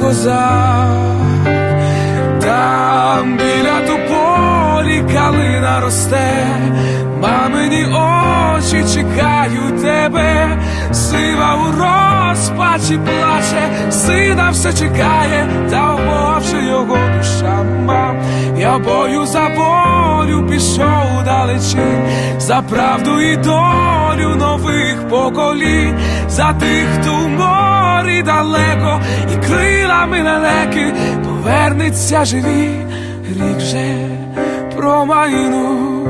козак, там біля тополі калина росте, мамині очі чекають тебе, сива у розпачі плаче, сина все чекає, та умовши його душа мам. Я бою за волю пішов далечінь, за правду і долю нових поколінь, за тих, хто в морі далеко, і крилами далеки повернеться живі, рік вже промайну,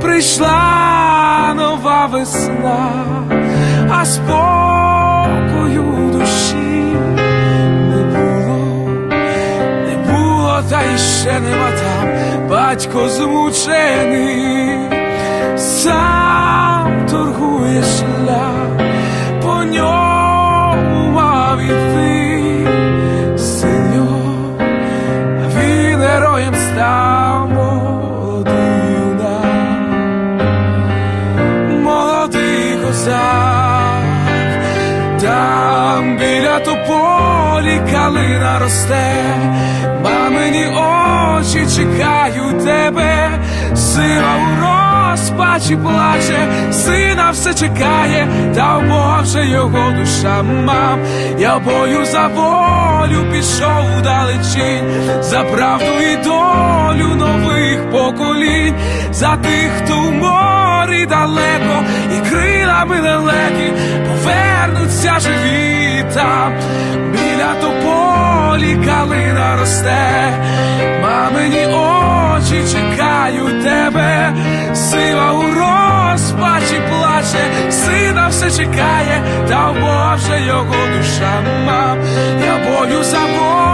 прийшла нова весна, а спокою душі не було. Не було, та й ще нема там. Батько змучений, сам Там біля тополі калина росте, мамині очі чекають тебе, сила у розпачі плаче, сина все чекає, та в його душа мам. Я бою за волю пішов далечінь, за правду і долю нових поколінь, за тих, хто в морі далеко, і крилами лелеки повернуться живі біля тополі калина росте, мамині очі чекають тебе, сива у розпачі плаче, сина все чекає, та Боже його душа. Мам. Я бою за волю